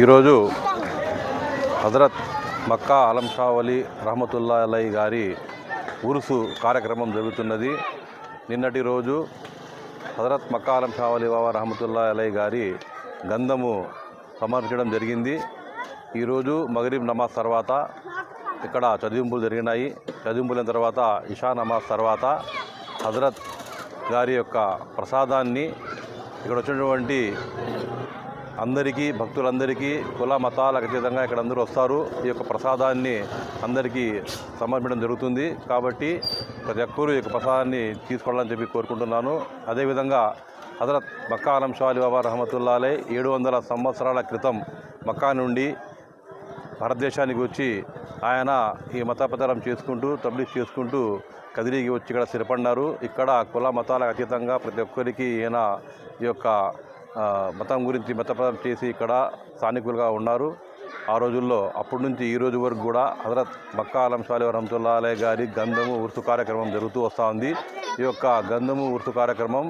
ఈరోజు హజరత్ మక్కా అలం షావలి రహమతుల్లా అలై గారి ఉరుసు కార్యక్రమం జరుగుతున్నది. నిన్నటి రోజు హజరత్ మక్కా అలం షావలి బాబా రహమతుల్లా అలై గారి గంధము సమర్పించడం జరిగింది. ఈరోజు మగరీబ్ నమాజ్ తర్వాత ఇక్కడ చదివింపులు జరిగినాయి. చదివింపుల తర్వాత ఇషా నమాజ్ తర్వాత హజరత్ గారి యొక్క ప్రసాదాన్ని ఇక్కడ వచ్చినటువంటి అందరికీ భక్తులందరికీ కుల మతాలకు అతీతంగా ఇక్కడ అందరూ వస్తారు. ఈ యొక్క ప్రసాదాన్ని అందరికీ సమర్పించడం జరుగుతుంది. కాబట్టి ప్రతి ఒక్కరూ ఈ యొక్క ప్రసాదాన్ని తీసుకోవాలని చెప్పి కోరుకుంటున్నాను. అదేవిధంగా హజరత్ మక్కా అలం షాలి బాబా రహమతుల్లాలే ఏడు వందల సంవత్సరాల క్రితం మక్కా నుండి భారతదేశానికి వచ్చి ఆయన ఈ మత చేసుకుంటూ తబ్లీగ్ చేసుకుంటూ కదిరికి వచ్చి ఇక్కడ స్థిరపడినారు. ఇక్కడ కుల మతాలకు అతీతంగా ప్రతి ఒక్కరికి ఈయన ఈ యొక్క మతం గురించి మతప్రచారం చేసి ఇక్కడ స్థానికులుగా ఉన్నారు. ఆ రోజుల్లో అప్పటి నుంచి ఈ రోజు వరకు కూడా హజరత్ మక్కా అలం షాలి గారి గంధము ఉర్సు కార్యక్రమం జరుగుతూ వస్తూ ఉంది. ఈ యొక్క గంధము ఉర్సు కార్యక్రమం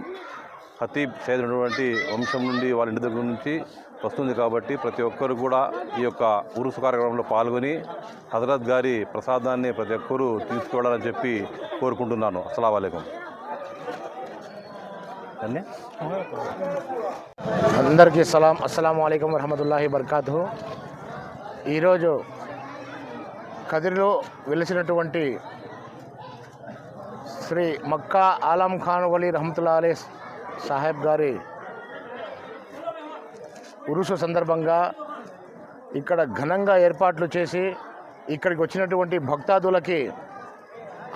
ఖతీబ్ చేసినటువంటి వంశం నుండి వాళ్ళ ఇంటి దగ్గర నుంచి వస్తుంది కాబట్టి ప్రతి ఒక్కరు కూడా ఈ యొక్క ఉరుసు కార్యక్రమంలో పాల్గొని హజరత్ గారి ప్రసాదాన్ని ప్రతి ఒక్కరూ తీసుకోవాలని చెప్పి కోరుకుంటున్నాను. అస్సలం వాలేకం అన్నీ అందరికీ సలాం. అస్సలం అయికం వరహమతుల్లాహి బర్కాతు ఈరోజు కదిరిలో వెలిసినటువంటి శ్రీ మక్కా ఆలం ఖాన్ వలీ రహమతుల్లా అలీ సాహెబ్ గారి ఉరుసు సందర్భంగా ఇక్కడ ఘనంగా ఏర్పాట్లు చేసి ఇక్కడికి వచ్చినటువంటి భక్తాదులకి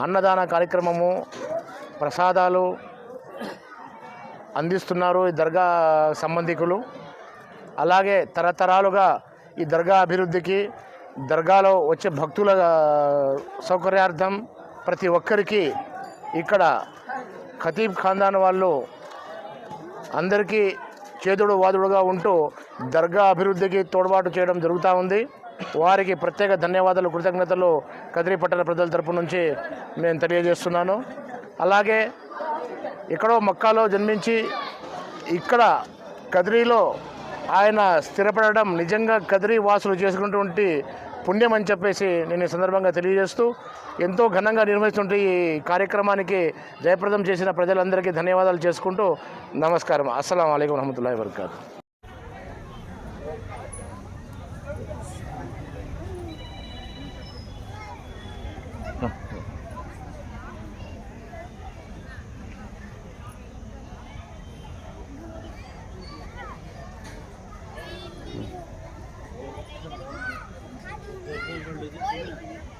అన్నదాన కార్యక్రమము ప్రసాదాలు అందిస్తున్నారు ఈ దర్గా సంబంధికులు. అలాగే తరతరాలుగా ఈ దర్గా అభివృద్ధికి దర్గాలో వచ్చే భక్తుల సౌకర్యార్థం ప్రతి ఒక్కరికి ఇక్కడ ఖతీబ్ ఖాందాన్ వాళ్ళు అందరికీ చేదుడు వాదుడుగా ఉంటూ దర్గా అభివృద్ధికి తోడ్పాటు చేయడం జరుగుతూ ఉంది. వారికి ప్రత్యేక ధన్యవాదాలు కృతజ్ఞతలు కదిరి పట్టణ ప్రజల తరపు నుంచి నేను తెలియజేస్తున్నాను. అలాగే ఎక్కడో మక్కాలో జన్మించి ఇక్కడ కదిరిలో ఆయన స్థిరపడడం నిజంగా కదిరి వాసులు చేసుకున్నటువంటి పుణ్యం అని చెప్పేసి నేను ఈ సందర్భంగా తెలియజేస్తూ ఎంతో ఘనంగా నిర్వహిస్తుంటే ఈ కార్యక్రమానికి జయప్రదం చేసిన ప్రజలందరికీ ధన్యవాదాలు చేసుకుంటూ నమస్కారం. అస్సలం అయికం వరహమతుల్లాhi వబర్కాతు.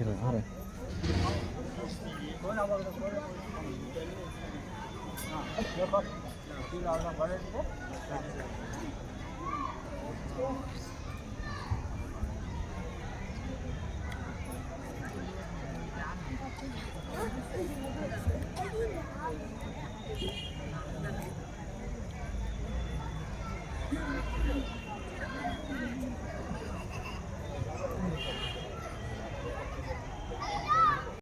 이런 하래. 아,